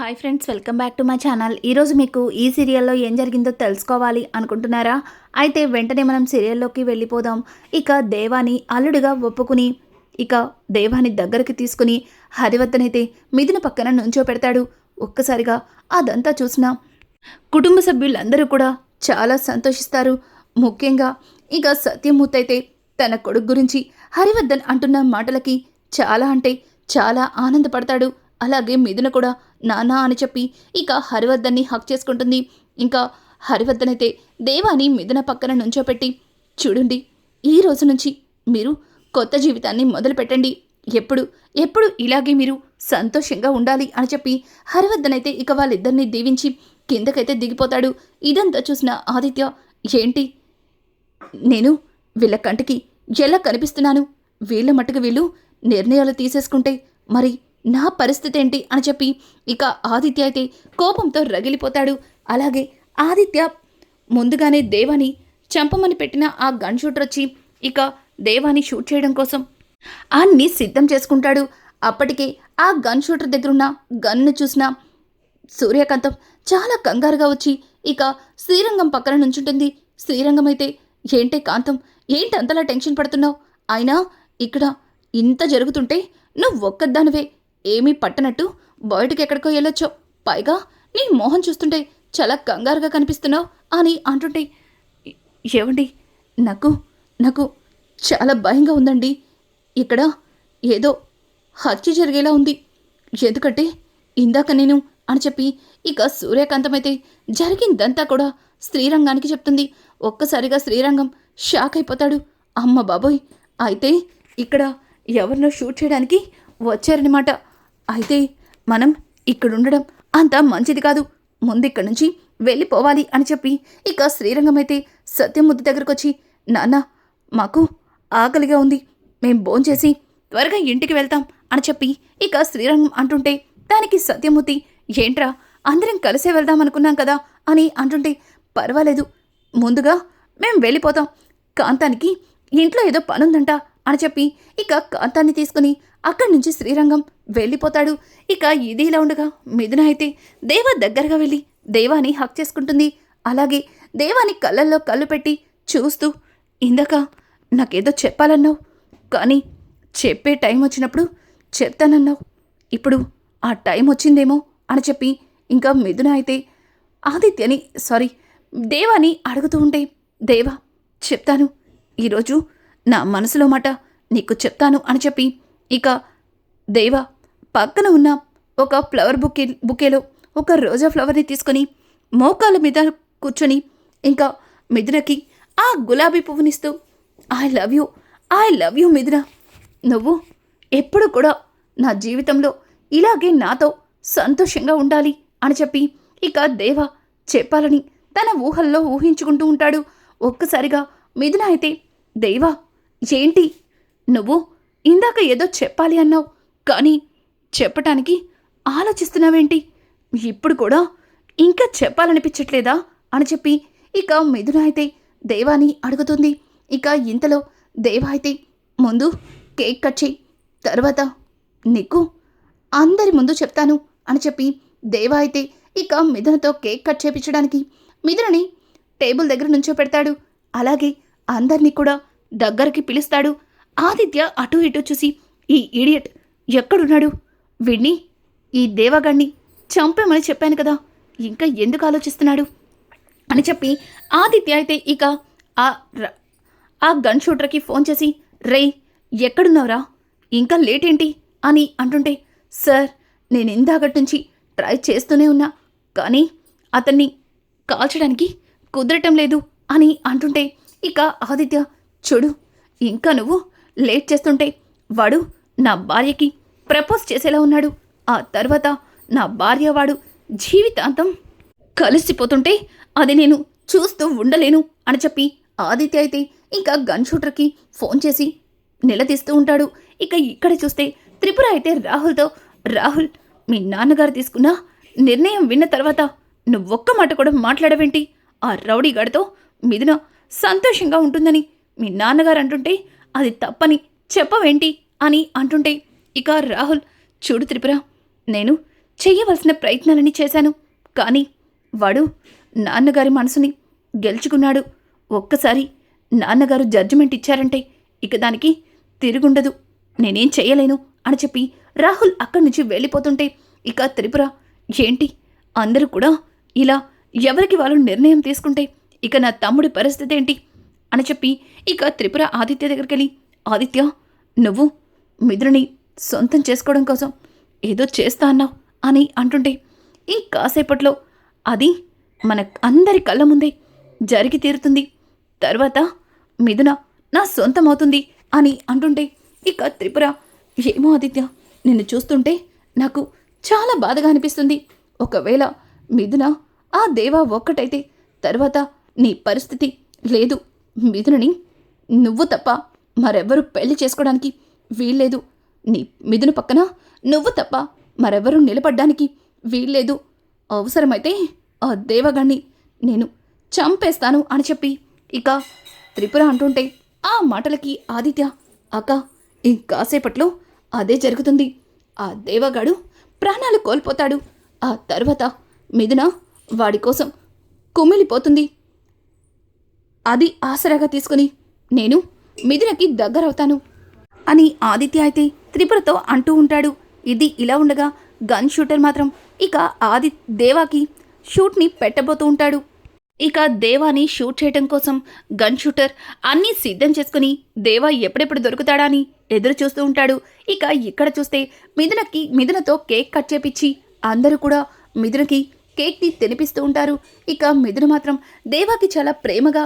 Hi friends welcome back to my channel ఈరోజు మీకు ఈ సీరియల్లో ఏం జరిగిందో తెలుసుకోవాలి అనుకుంటున్నారా? అయితే వెంటనే మనం సీరియల్లోకి వెళ్ళిపోదాం. ఇక దేవాని అల్లుడిగా ఒప్పుకుని ఇక దేవాని దగ్గరికి తీసుకుని హరివర్ధనైతే మిథున పక్కన నుంచో పెడతాడు ఒక్కసారిగా అదంతా చూసిన కుటుంబ సభ్యులందరూ కూడా చాలా సంతోషిస్తారు. ముఖ్యంగా ఇక సత్యమూర్తి అయితే తన కొడుకు గురించి హరివర్ధన్ అంటున్న మాటలకి చాలా అంటే చాలా ఆనందపడతాడు. అలాగే మిథున కూడా నానా అని చెప్పి ఇక హరివర్ధన్ని హక్ చేసుకుంటుంది. ఇంకా హరివర్ధన్ అయితే దేవాని మిథున పక్కన నుంచోపెట్టి చూడండి ఈ రోజు నుంచి మీరు కొత్త జీవితాన్ని మొదలు పెట్టండి. ఎప్పుడు ఎప్పుడు ఇలాగే మీరు సంతోషంగా ఉండాలి అని చెప్పి హరివర్ధన్ అయితే ఇక వాళ్ళిద్దరిని దీవించి కిందకైతే దిగిపోతాడు. ఇదంతా చూసిన ఆదిత్య ఏంటి? నేను వీళ్ళ కంటికి ఎలా కనిపిస్తున్నాను? వీళ్ళ మట్టుకు వీళ్ళు నిర్ణయాలు తీసేసుకుంటే మరి నా పరిస్థితి ఏంటి అని చెప్పి ఇక ఆదిత్య అయితే కోపంతో రగిలిపోతాడు. అలాగే ఆదిత్య ముందుగానే దేవాని చంపమని పెట్టిన ఆ గన్ షూటర్ వచ్చి ఇక దేవాని షూట్ చేయడం కోసం అన్ని సిద్ధం చేసుకుంటాడు. అప్పటికే ఆ గన్ షూటర్ దగ్గరున్న గన్ను చూసిన సూర్యకాంతం చాలా కంగారుగా వచ్చి ఇక శ్రీరంగం పక్కన నుంచుంటుంది. శ్రీరంగం అయితే ఏంటే కాంతం ఏంటి అంతలా టెన్షన్ పడుతున్నావు? అయినా ఇక్కడ ఇంత జరుగుతుంటే నువ్వు ఒక్కదానివే ఏమీ పట్టనట్టు బయటకు ఎక్కడికో వెళ్ళొచ్చో. పైగా నీ మోహన్ చూస్తుంటే చాలా కంగారుగా కనిపిస్తున్నావు అని అంటుంటే ఏమండి ఏవండి? నాకు నాకు చాలా భయంగా ఉందండి. ఇక్కడ ఏదో హత్య జరిగేలా ఉంది. ఎందుకంటే ఇందాక నేను అని చెప్పి ఇక సూర్యకాంతం అయితే జరిగిందంతా కూడా శ్రీరంగానికి చెప్తుంది. ఒక్కసారిగా శ్రీరంగం షాక్ అయిపోతాడు. అమ్మ బాబోయ్ అయితే ఇక్కడ ఎవరినో షూట్ చేయడానికి వచ్చారనమాట అయితే మనం ఇక్కడ ఉండడం అంత మంచిది కాదు. ముందు ఇక్కడి నుంచి వెళ్ళిపోవాలి అని చెప్పి ఇక శ్రీరంగమైతే అయితే సత్యముద్దు దగ్గరకు వచ్చి నాన్న మాకు ఆకలిగా ఉంది. మేం భోంచేసి త్వరగా ఇంటికి వెళ్తాం అని చెప్పి ఇక శ్రీరంగం అంటుంటే దానికి సత్యమూర్తి ఏంట్రా అందరం కలిసే వెళ్దాం అనుకున్నాం కదా అని అంటుంటే పర్వాలేదు ముందుగా మేం వెళ్ళిపోతాం. కాంతానికి ఇంట్లో ఏదో పనుందంట అని చెప్పి ఇక కాంతాన్ని తీసుకుని అక్కడి నుంచి శ్రీరంగం వెళ్ళిపోతాడు. ఇక ఇది ఇలా ఉండగా మిథున అయితే దేవ దగ్గరగా వెళ్ళి దేవాని హక్ చేసుకుంటుంది. అలాగే దేవాని కళ్ళల్లో కళ్ళు పెట్టి చూస్తూ ఇందాక నాకేదో చెప్పాలన్నావు కానీ చెప్పే టైం వచ్చినప్పుడు చెప్తానన్నావు. ఇప్పుడు ఆ టైం వచ్చిందేమో అని చెప్పి ఇంకా మిథున అయితే ఆదిత్యని సారీ దేవాని అడుగుతూ ఉంటే దేవా చెప్తాను. ఈరోజు నా మనసులో మాట నీకు చెప్తాను అని చెప్పి ఇక దేవ పక్కన ఉన్న ఒక ఫ్లవర్ బుకే బుకేలో ఒక రోజా ఫ్లవర్ని తీసుకొని మోకాల మీద కూర్చొని ఇంకా మిథునకి ఆ గులాబీ పువ్వునిస్తూ I love you I love you Mithuna నువ్వు ఎప్పుడు కూడా నా జీవితంలో ఇలాగే నాతో సంతోషంగా ఉండాలి అని చెప్పి ఇక దేవ చెప్పాలని తన ఊహల్లో ఊహించుకుంటూ ఉంటాడు. ఒక్కసారిగా మిథున అయితే దేవా ఏంటి? నువ్వు ఇందాక ఏదో చెప్పాలి అన్నావు కానీ చెప్పటానికి ఆలోచిస్తున్నావేంటి? ఇప్పుడు కూడా ఇంకా చెప్పాలనిపించట్లేదా? అని చెప్పి ఇక మిథున అయితే దేవాని అడుగుతుంది. ఇక ఇంతలో దేవా అయితే ముందు కేక్ కట్ చేయి తర్వాత నీకు అందరి ముందు చెప్తాను అని చెప్పి దేవా అయితే ఇక మిథునతో కేక్ కట్ చేపించడానికి మిథునని టేబుల్ దగ్గర నుంచో పెడతాడు. అలాగే అందరినీ కూడా దగ్గరికి పిలుస్తాడు. ఆదిత్య అటు ఇటు చూసి ఈ ఇడియట్ ఎక్కడున్నాడు? విణ్ణి ఈ దేవగాణ్ణి చంపేమని చెప్పాను కదా ఇంకా ఎందుకు ఆలోచిస్తున్నాడు? అని చెప్పి ఆదిత్య అయితే ఇక ఆ ర- ఆ గన్ షూటర్కి ఫోన్ చేసి రే ఎక్కడున్నావురా? ఇంకా లేట్ ఏంటి అని అంటుంటే సార్ నేను ఇందాకటి నుంచి ట్రై చేస్తూనే ఉన్నా కానీ అతన్ని కాల్చడానికి కుదరటం లేదు అని అంటుంటే ఇక ఆదిత్య చూడు ఇంకా నువ్వు లేట్ చేస్తుంటే వాడు నా భార్యకి ప్రపోజ్ చేసేలా ఉన్నాడు. ఆ తర్వాత నా భార్య వాడు జీవితాంతం కలిసిపోతుంటే అది నేను చూస్తూ ఉండలేను అని చెప్పి ఆదిత్య అయితే ఇంకా గన్ షూటర్కి ఫోన్ చేసి నిలదీస్తూ ఉంటాడు. ఇక ఇక్కడ చూస్తే త్రిపుర అయితే రాహుల్తో రాహుల్ మీ నాన్నగారు తీసుకున్న నిర్ణయం విన్న తర్వాత నువ్వొక్క మాట కూడా మాట్లాడవేంటి? ఆ రౌడీ గడితో మిథున సంతోషంగా ఉంటుందని మీ నాన్నగారు అంటుంటే అది తప్పని చెప్పవేంటి అని అంటుంటే ఇక రాహుల్ చూడు త్రిపుర నేను చెయ్యవలసిన ప్రయత్నాలని చేశాను. కానీ వాడు నాన్నగారి మనసుని గెలుచుకున్నాడు. ఒక్కసారి నాన్నగారు జడ్జిమెంట్ ఇచ్చారంటే ఇక దానికి తిరుగుండదు. నేనేం చేయలేను అని చెప్పి రాహుల్ అక్కడి నుంచి వెళ్ళిపోతుంటే ఇక త్రిపుర ఏంటి? అందరూ కూడా ఇలా ఎవరికి వాళ్ళు నిర్ణయం తీసుకుంటే ఇక నా తమ్ముడి పరిస్థితి ఏంటి? అని చెప్పి ఇక త్రిపుర ఆదిత్య దగ్గరికి వెళ్ళి ఆదిత్య నువ్వు మిత్రుని సొంతం చేసుకోవడం కోసం ఏదో చేస్తా అన్నావు అని అంటుంటే ఇంకాసేపట్లో అది మన అందరి కళ్ళ ముందే జరిగి తీరుతుంది. తర్వాత మిథున నా సొంతం అవుతుంది అని అంటుంటే ఇక త్రిపుర ఏమో ఆదిత్య నిన్ను చూస్తుంటే నాకు చాలా బాధగా అనిపిస్తుంది. ఒకవేళ మిథున ఆ దేవా ఒక్కటైతే తర్వాత నీ పరిస్థితి లేదు. మిథునని నువ్వు తప్ప మరెవ్వరూ పెళ్ళి చేసుకోవడానికి వీల్లేదు. నీ మిథున పక్కన నువ్వు తప్ప మరెవ్వరూ నిలబడ్డానికి వీల్లేదు. అవసరమైతే ఆ దేవగాణ్ణి నేను చంపేస్తాను అని చెప్పి ఇక త్రిపుర అంటుంటే ఆ మాటలకి ఆదిత్య అక్క ఇంకాసేపట్లో అదే జరుగుతుంది. ఆ దేవగాడు ప్రాణాలు కోల్పోతాడు. ఆ తర్వాత మిథున వాడి కోసం కుమిలిపోతుంది. అది ఆసరాగా తీసుకుని నేను మిథునకి దగ్గరవుతాను అని ఆదిత్య అయితే త్రిపురతో అంటూ ఉంటాడు. ఇది ఇలా ఉండగా గన్ షూటర్ మాత్రం ఇక ఆది దేవాకి షూట్ని పెట్టబోతూ ఉంటాడు. ఇక దేవాని షూట్ చేయటం కోసం గన్ షూటర్ అన్నీ సిద్ధం చేసుకుని దేవా ఎప్పుడెప్పుడు దొరుకుతాడా అని ఎదురు చూస్తూ ఉంటాడు. ఇక ఇక్కడ చూస్తే మిథునకి మిథునతో కేక్ కట్ చేపించి అందరూ కూడా మిథునకి కేక్ని తినిపిస్తూ ఉంటారు. ఇక మిథున మాత్రం దేవాకి చాలా ప్రేమగా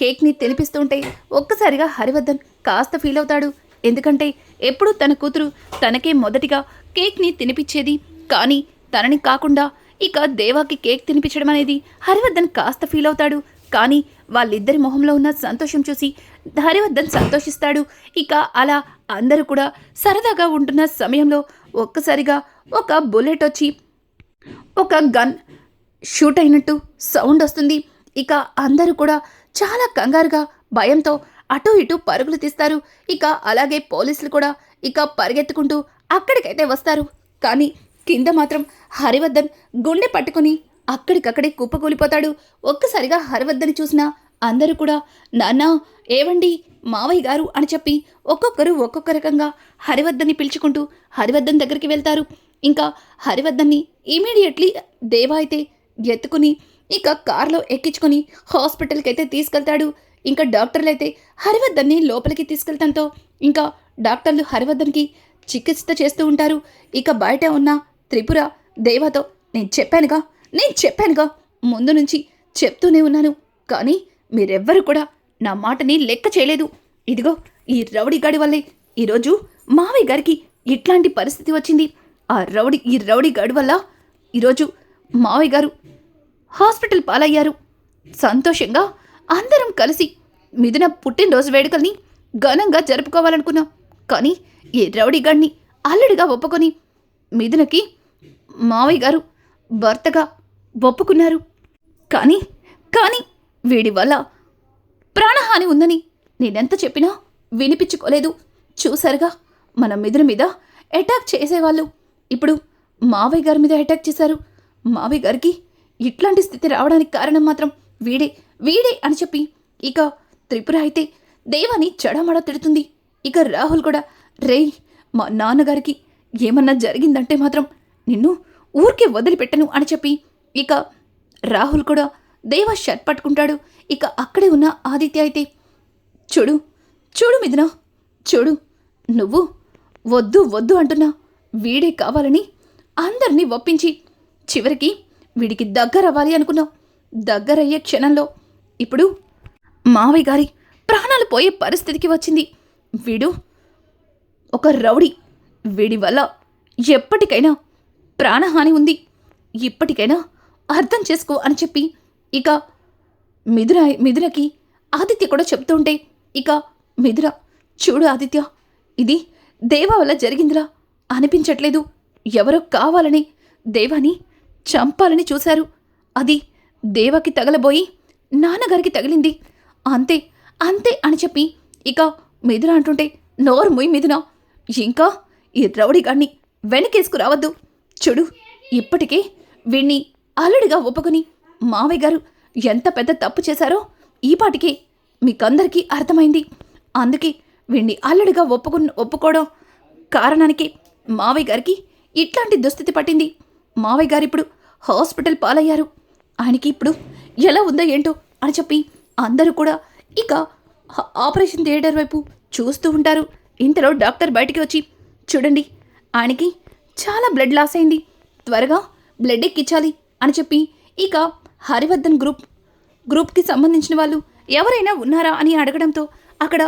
కేక్ని తినిపిస్తుంటే ఒక్కసారిగా హరివర్ధన్ కాస్త ఫీల్ అవుతాడు. ఎందుకంటే ఎప్పుడూ తన కూతురు తనకే మొదటిగా కేక్ని తినిపించేది. కానీ తనని కాకుండా ఇక దేవాకి కేక్ తినిపించడం అనేది హరివర్ధన్ కాస్త ఫీల్ అవుతాడు. కానీ వాళ్ళిద్దరి మొహంలో ఉన్న సంతోషం చూసి హరివర్ధన్ సంతోషిస్తాడు. ఇక అలా అందరూ కూడా సరదాగా ఉంటున్న సమయంలో ఒక్కసారిగా ఒక బుల్లెట్ వచ్చి ఒక గన్ షూట్ అయినట్టు సౌండ్ వస్తుంది. ఇక అందరూ కూడా చాలా కంగారుగా భయంతో అటు ఇటు పరుగులు తీస్తారు. ఇక అలాగే పోలీసులు కూడా ఇక పరిగెత్తుకుంటూ అక్కడికైతే వస్తారు. కానీ కింద మాత్రం హరివర్ధన్ గుండె పట్టుకుని అక్కడికక్కడే కుప్పకూలిపోతాడు. ఒక్కసారిగా హరివర్ధన్ చూసిన అందరూ కూడా నాన్న ఏవండి మావయ్య గారు? అని చెప్పి ఒక్కొక్కరు ఒక్కొక్క రకంగా హరివర్ధన్ని పిలుచుకుంటూ హరివర్ధన్ దగ్గరికి వెళ్తారు. ఇంకా హరివర్ధన్ని ఇమీడియట్లీ దేవా అయితే ఎత్తుకుని ఇక కార్లో ఎక్కించుకొని హాస్పిటల్కి అయితే తీసుకెళ్తాడు. ఇంకా డాక్టర్లు అయితే హరివర్ధన్ని లోపలికి తీసుకెళ్తాంతో ఇంకా డాక్టర్లు హరివర్ధన్కి చికిత్స చేస్తూ ఉంటారు. ఇక బయట ఉన్న త్రిపుర దేవతో నేను చెప్పానుగా నేను చెప్పానుగా ముందు నుంచి చెప్తూనే ఉన్నాను. కానీ మీరెవ్వరు కూడా నా మాటని లెక్క చేయలేదు. ఇదిగో ఈ రౌడీ గాడి వల్లే ఈరోజు మావయ్య గారికి ఇట్లాంటి పరిస్థితి వచ్చింది. ఆ రౌడీ ఈ రౌడీ గాడి వల్ల ఈరోజు మావయ్య గారు హాస్పిటల్ పాలయ్యారు. సంతోషంగా అందరం కలిసి మిథున పుట్టినరోజు వేడుకల్ని ఘనంగా జరుపుకోవాలనుకున్నాం. కానీ ఈ రౌడీగాడిని అల్లుడిగా ఒప్పుకొని మిథునకి మావయ్య గారు భర్తగా ఒప్పుకున్నారు. కానీ కానీ వీడి వల్ల ప్రాణహాని ఉందని నేనెంత చెప్పినా వినిపించుకోలేదు. చూసారుగా మన మిథున మీద అటాక్ చేసేవాళ్ళు. ఇప్పుడు మావయ్య గారి మీద అటాక్ చేశారు. మావయ్య గారికి ఇట్లాంటి స్థితి రావడానికి కారణం మాత్రం వీడే వీడే అని చెప్పి ఇక త్రిపుర అయితే దేవాని చెడమడ తిడుతుంది. ఇక రాహుల్ కూడా రేయ్ మా నాన్నగారికి ఏమన్నా జరిగిందంటే మాత్రం నిన్ను ఊరికే వదిలిపెట్టను అని చెప్పి ఇక రాహుల్ కూడా దేవ షర్ట్ పట్టుకుంటాడు. ఇక అక్కడే ఉన్న ఆదిత్య అయితే చూడు చూడు మిథున చూడు నువ్వు వద్దు వద్దు అంటున్నా వీడే కావాలని అందరినీ ఒప్పించి చివరికి వీడికి దగ్గరవ్వాలి అనుకున్నాం దగ్గరయ్యే క్షణంలో ఇప్పుడు మావయ్య గారి ప్రాణాలు పోయే పరిస్థితికి వచ్చింది. వీడు ఒక రౌడీ. వీడి వల్ల ఎప్పటికైనా ప్రాణహాని ఉంది. ఇప్పటికైనా అర్థం చేసుకో అని చెప్పి ఇక మిథున మిథునకి ఆదిత్య కూడా చెప్తూ ఉంటే ఇక మిథున చూడు ఆదిత్య ఇది దేవా వల్ల జరిగిందిలా అనిపించట్లేదు. ఎవరో కావాలని దేవాని చంపాలని చూశారు. అది దేవకి తగలబోయి నాన్నగారికి తగిలింది. అంతే అంతే అని చెప్పి ఇక మిథున అంటుంటే నోరు ముయ్ మిథున ఇంకా ఈ రౌడీ గాడిని వెనకేసుకురావద్దు చూడు ఇప్పటికే వీణ్ణి అల్లుడిగా ఒప్పుకొని మావయ్య గారు ఎంత పెద్ద తప్పు చేశారో ఈపాటికే మీకందరికీ అర్థమైంది. అందుకే వీణ్ణి అల్లుడిగా ఒప్పుకు ఒప్పుకోవడం కారణానికి మావయ్య గారికి ఇట్లాంటి దుస్థితి పట్టింది. మావయ్య గారు ఇప్పుడు హాస్పిటల్ పాలయ్యారు. ఆయనకి ఇప్పుడు ఎలా ఉందో ఏంటో అని చెప్పి అందరూ కూడా ఇక ఆపరేషన్ థియేటర్ వైపు చూస్తూ ఉంటారు. ఇంతలో డాక్టర్ బయటికి వచ్చి చూడండి ఆయనకి చాలా బ్లడ్ లాస్ అయింది. త్వరగా బ్లడ్ ఎక్కించాలి అని చెప్పి ఇక హరివర్ధన్ గ్రూప్ గ్రూప్కి సంబంధించిన వాళ్ళు ఎవరైనా ఉన్నారా అని అడగడంతో అక్కడ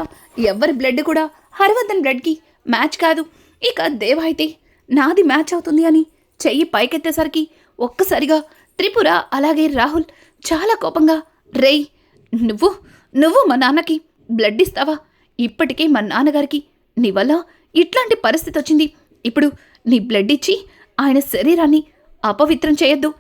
ఎవరి బ్లడ్ కూడా హరివర్ధన్ బ్లడ్కి మ్యాచ్ కాదు. ఇక దేవ అయితే నాది మ్యాచ్ అవుతుంది అని చెయ్యి పైకెత్తేసరికి ఒక్కసారిగా త్రిపుర అలాగే రాహుల్ చాలా కోపంగా రేయ్ నువ్వు నువ్వు మా నాన్నకి బ్లడ్ ఇస్తావా? ఇప్పటికే మా నాన్నగారికి నీ వల్ల ఇట్లాంటి పరిస్థితి వచ్చింది. ఇప్పుడు నీ బ్లడ్ ఇచ్చి ఆయన శరీరాన్ని అపవిత్రం చేయొద్దు.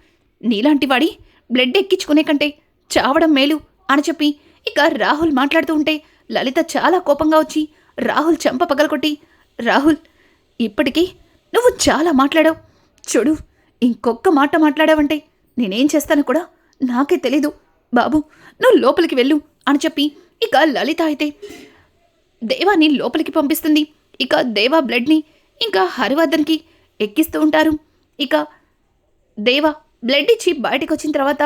నీలాంటి వాడి బ్లడ్ ఎక్కించుకునే కంటే చావడం మేలు అని చెప్పి ఇక రాహుల్ మాట్లాడుతూ ఉంటే లలిత చాలా కోపంగా వచ్చి రాహుల్ చెంప పగలకొట్టి రాహుల్ ఇప్పటికీ నువ్వు చాలా మాట్లాడావు. చూడు ఇంకొక్క మాట మాట్లాడావంటే నేనేం చేస్తాను కూడా నాకే తెలీదు. బాబు నువ్వు లోపలికి వెళ్ళు అని చెప్పి ఇక లలిత అయితే దేవాని లోపలికి పంపిస్తుంది. ఇక దేవా బ్లడ్ని ఇంకా హరివర్ధన్కి ఎక్కిస్తూ ఉంటారు. ఇక దేవా బ్లడ్ ఇచ్చి బయటకు వచ్చిన తర్వాత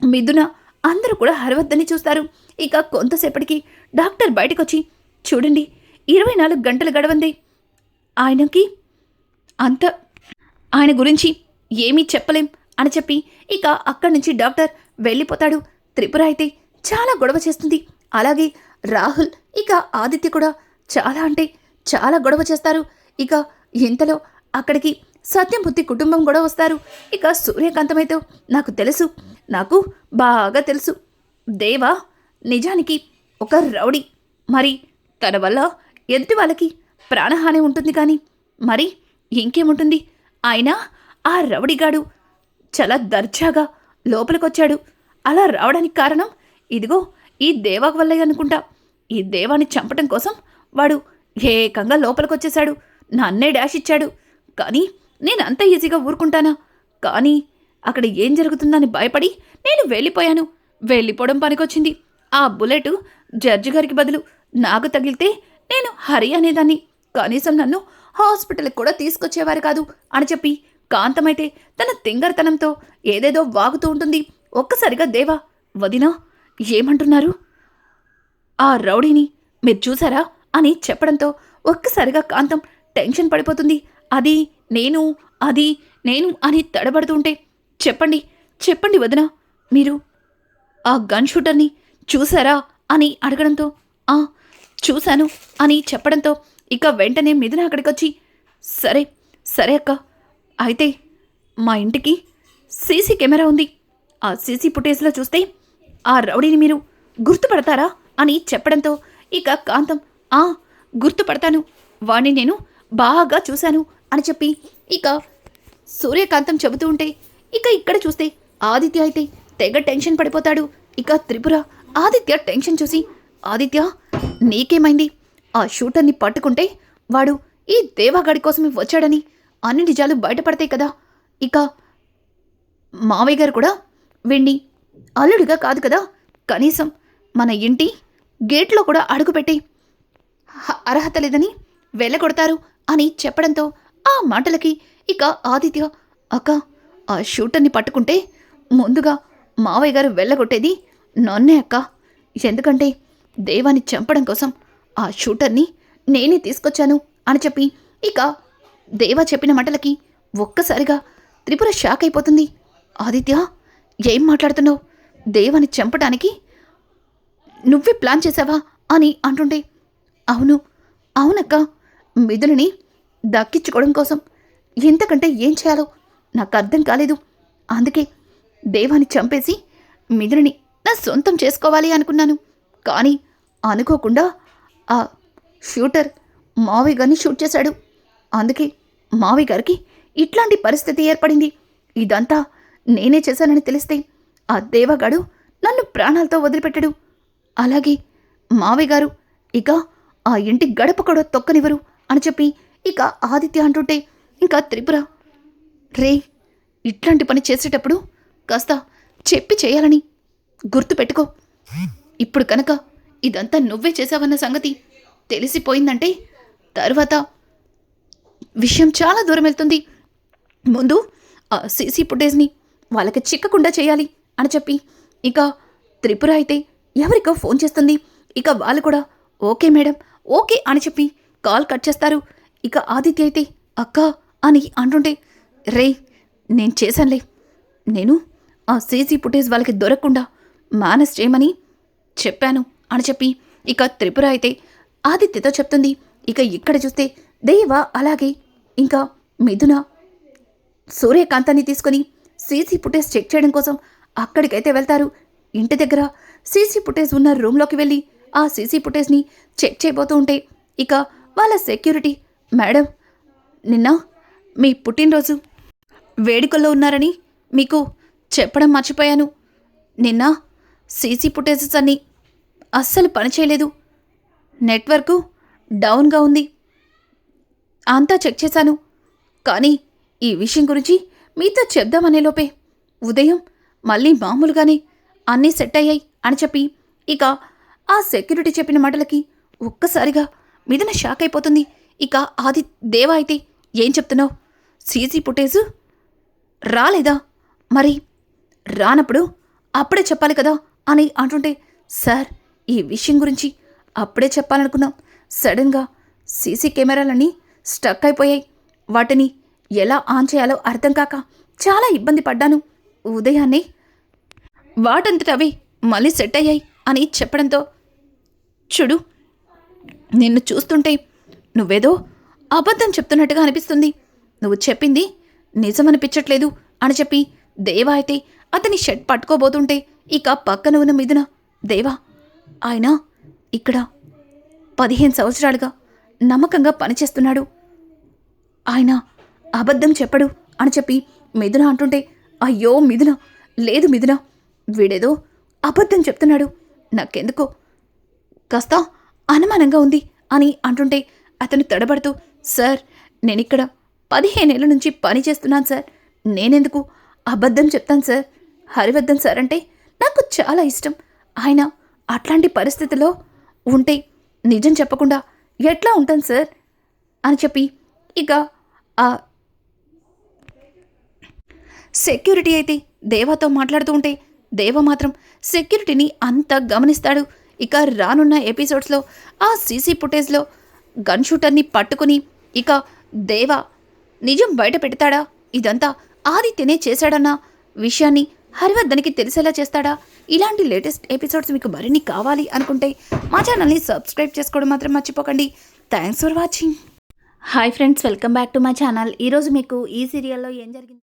మిథున అందరూ కూడా హరివర్ధన్ని చూస్తారు. ఇక కొంతసేపటికి డాక్టర్ బయటకు వచ్చి చూడండి ఇరవై నాలుగు గంటలు గడవంది. ఆయనకి అంత ఆయన గురించి ఏమీ చెప్పలేం అని చెప్పి ఇక అక్కడి నుంచి డాక్టర్ వెళ్ళిపోతాడు. త్రిపుర అయితే చాలా గొడవ చేస్తుంది. అలాగే రాహుల్ ఇక ఆదిత్య కూడా చాలా అంటే చాలా గొడవ చేస్తారు. ఇక ఇంతలో అక్కడికి సత్యంబుద్ధి కుటుంబం కూడా వస్తారు. ఇక సూర్యకాంతమైతే నాకు తెలుసు నాకు బాగా తెలుసు. దేవా నిజానికి ఒక రౌడీ. మరి తన వల్ల ఎదుటి వాళ్ళకి ప్రాణహాని ఉంటుంది కానీ మరి ఇంకేముంటుంది? అయినా ఆ రౌడీగాడు చాలా దర్జాగా లోపలికొచ్చాడు. అలా రావడానికి కారణం ఇదిగో ఈ దేవాకు వల్లే అనుకుంటా. ఈ దేవాన్ని చంపటం కోసం వాడు ఏకంగా లోపలికొచ్చేశాడు. నన్నే డాష్ ఇచ్చాడు. కానీ నేను అంత ఈజీగా ఊరుకుంటానా? కానీ అక్కడ ఏం జరుగుతుందని భయపడి నేను వెళ్ళిపోయాను. వెళ్ళిపోవడం పనికొచ్చింది. ఆ బుల్లెట్ జడ్జి గారికి బదులు నాకు తగిలితే నేను హరి అనేదాన్ని. కనీసం నన్ను హాస్పిటల్కి కూడా తీసుకొచ్చేవారు కాదు అని చెప్పి కాంతమైతే తన తింగరతనంతో ఏదేదో వాగుతూ ఉంటుంది. ఒక్కసారిగా దేవా వదినా ఏమంటున్నారు? ఆ రౌడీని మీరు చూసారా అని చెప్పడంతో ఒక్కసారిగా కాంతం టెన్షన్ పడిపోతుంది. అది నేను అది నేను అని తడబడుతుంటే చెప్పండి చెప్పండి వదిన మీరు ఆ గన్ షూటర్ని చూసారా అని అడగడంతో ఆ చూశాను అని చెప్పడంతో ఇక వెంటనే మిథున అక్కడికి వచ్చి సరే సరే అక్క. అయితే మా ఇంటికి సీసీ కెమెరా ఉంది. ఆ సీసీ ఫుటేజ్లో చూస్తే ఆ రౌడీని మీరు గుర్తుపడతారా? అని చెప్పడంతో ఇక కాంతం ఆ గుర్తుపడతాను. వాణ్ణి నేను బాగా చూశాను అని చెప్పి ఇక సూర్యకాంతం చెబుతూ ఉంటే ఇక ఇక్కడ చూస్తే ఆదిత్య అయితే తెగ టెన్షన్ పడిపోతాడు. ఇక త్రిపుర ఆదిత్య టెన్షన్ చూసి ఆదిత్య నీకేమైంది? ఆ షూటర్ని పట్టుకుంటే వాడు ఈ దేవాగాడి కోసమే వచ్చాడని అన్ని నిజాలు బయటపడతాయి కదా. ఇక మావయ్య గారు కూడా వెండి అల్లుడిగా కాదు కదా. కనీసం మన ఇంటి గేట్లో కూడా అడుగుపెట్టి అర్హత లేదని వెళ్ళగొడతారు అని చెప్పడంతో ఆ మాటలకి ఇక ఆదిత్య అక్క ఆ షూటర్ని పట్టుకుంటే ముందుగా మావయ్య గారు వెళ్ళగొట్టేది నన్నే అక్క. ఎందుకంటే దేవాన్ని చంపడం కోసం ఆ షూటర్ని నేనే తీసుకొచ్చాను అని చెప్పి ఇక దేవా చెప్పిన మాటలకి ఒక్కసారిగా త్రిపుర షాక్ అయిపోతుంది. ఆదిత్య ఏం మాట్లాడుతున్నావు? దేవాన్ని చంపడానికి నువ్వే ప్లాన్ చేసావా అని అంటుండే అవును అవునక్క. మిథులని దక్కించుకోవడం కోసం ఇంతకంటే ఏం చేయాలో నాకు అర్థం కాలేదు. అందుకే దేవాన్ని చంపేసి మిథులని నా సొంతం చేసుకోవాలి అనుకున్నాను. కానీ అనుకోకుండా ఆ షూటర్ మావి గారిని షూట్ చేశాడు. అందుకే మావి గారికి ఇట్లాంటి పరిస్థితి ఏర్పడింది. ఇదంతా నేనే చేశానని తెలిస్తే ఆ దేవగాడు నన్ను ప్రాణాలతో వదిలిపెట్టడు. అలాగే మావి గారు ఇక ఆ ఇంటి గడప కూడా తొక్కనివ్వరు అని చెప్పి ఇక ఆదిత్య అంటుంటే ఇంకా త్రిపుర రే ఇట్లాంటి పని చేసేటప్పుడు కాస్త చెప్పి చేయాలని గుర్తు పెట్టుకో ఇప్పుడు కనుక ఇదంతా నువ్వే చేసావన్న సంగతి తెలిసిపోయిందంటే తర్వాత విషయం చాలా దూరం వెళ్తుంది. ముందు ఆ సీసీ ఫుటేజ్ని వాళ్ళకి చిక్కకుండా చేయాలి అని చెప్పి. ఇక త్రిపుర అయితే ఎవరికో ఫోన్ చేస్తుంది. ఇక వాళ్ళు కూడా ఓకే మేడం ఓకే అని చెప్పి కాల్ కట్ చేస్తారు. ఇక ఆదిత్య అయితే అక్క అని అంటుంటే రే నేను చేశానులే. నేను ఆ సీసీ ఫుటేజ్ వాళ్ళకి దొరకకుండా మేనేజ్ చేయమని చెప్పాను. అని చెప్పి ఇక త్రిపుర అయితే ఆదిత్యతో చెప్తుంది. ఇక ఇక్కడ చూస్తే దేవ అలాగే ఇంకా మిథున సూర్యకాంతాన్ని తీసుకొని సీసీ ఫుటేజ్ చెక్ చేయడం కోసం అక్కడికైతే వెళ్తారు. ఇంటి దగ్గర సీసీ ఫుటేజ్ ఉన్న రూమ్లోకి వెళ్ళి ఆ సీసీ ఫుటేజ్ని చెక్ చేయబోతూ ఉంటే ఇక వాళ్ళ సెక్యూరిటీ మేడం నిన్న మీ పుట్టినరోజు వేడుకల్లో ఉన్నారని మీకు చెప్పడం మర్చిపోయాను. నిన్న సీసీ ఫుటేజెస్ అన్నీ అస్సలు పనిచేయలేదు నెట్వర్కు డౌన్గా ఉంది. అంతా చెక్ చేశాను. కానీ ఈ విషయం గురించి మీతో చెప్దామనే లోపే. ఉదయం మళ్ళీ మామూలుగానే అన్నీ సెట్ అయ్యాయి అని చెప్పి ఇక ఆ సెక్యూరిటీ చెప్పిన మాటలకి ఒక్కసారిగా మిథున షాక్ అయిపోతుంది. ఇక ఆది దేవా అయితే ఏం చెప్తున్నావు? సీసీ ఫుటేజు రాలేదా? మరి రానప్పుడు అప్పుడే చెప్పాలి కదా అని అంటుంటే సార్ ఈ విషయం గురించి అప్పుడే చెప్పాలనుకున్నాం. సడన్గా సీసీ కెమెరాలన్నీ స్టక్ అయిపోయాయి. వాటిని ఎలా ఆన్ చేయాలో అర్థం కాక చాలా ఇబ్బంది పడ్డాను. ఉదయాన్నే వాటంతట అవి మళ్ళీ సెట్ అయ్యాయి అని చెప్పడంతో చూడు నిన్ను చూస్తుంటే నువ్వేదో అబద్ధం చెప్తున్నట్టుగా అనిపిస్తుంది. నువ్వు చెప్పింది నిజమనిపించట్లేదు అని చెప్పి దేవా అయితే అతని షర్ట్ పట్టుకోబోతుంటే ఇక పక్కన ఉన్న మిథున దేవా ఆయన ఇక్కడ పదిహేను సంవత్సరాలుగా నమ్మకంగా పనిచేస్తున్నాడు. ఆయన అబద్ధం చెప్పడు అని చెప్పి మిథున అంటుంటే అయ్యో మిథున లేదు మిథున వీడేదో అబద్ధం చెప్తున్నాడు. నాకెందుకో కాస్త అనుమానంగా ఉంది అని అంటుంటే అతను తడబడుతూ సార్ నేనిక్కడ పదిహేనేళ్ళ నుంచి పని చేస్తున్నాను సార్. నేనెందుకు అబద్ధం చెప్తాను సార్? హరివర్ధన్ సార్ అంటే నాకు చాలా ఇష్టం. ఆయన అట్లాంటి పరిస్థితిలో ఉంటే నిజం చెప్పకుండా ఎట్లా ఉంటాను సార్? అని చెప్పి ఇక ఆ సెక్యూరిటీ అయితే దేవాతో మాట్లాడుతూ ఉంటే దేవ మాత్రం సెక్యూరిటీని అంత గమనిస్తాడు. ఇక రానున్న ఎపిసోడ్స్లో ఆ సీసీ ఫుటేజ్లో గన్ షూటర్ని పట్టుకుని ఇక దేవ నిజం బయట పెడతాడా? ఇదంతా ఆదిత్యనే చేశాడన్న విషయాన్ని హరివర్ధన్కి తెలిసేలా చేస్తాడా? ఇలాంటి లేటెస్ట్ ఎపిసోడ్స్ మీకు మరిన్ని కావాలి అనుకుంటే మా ఛానల్ని సబ్స్క్రైబ్ చేసుకోవడం మాత్రం మర్చిపోకండి. Thanks for watching hi friends welcome back to my channel ఈరోజు మీకు ఈ సీరియల్లో ఏం జరిగింది?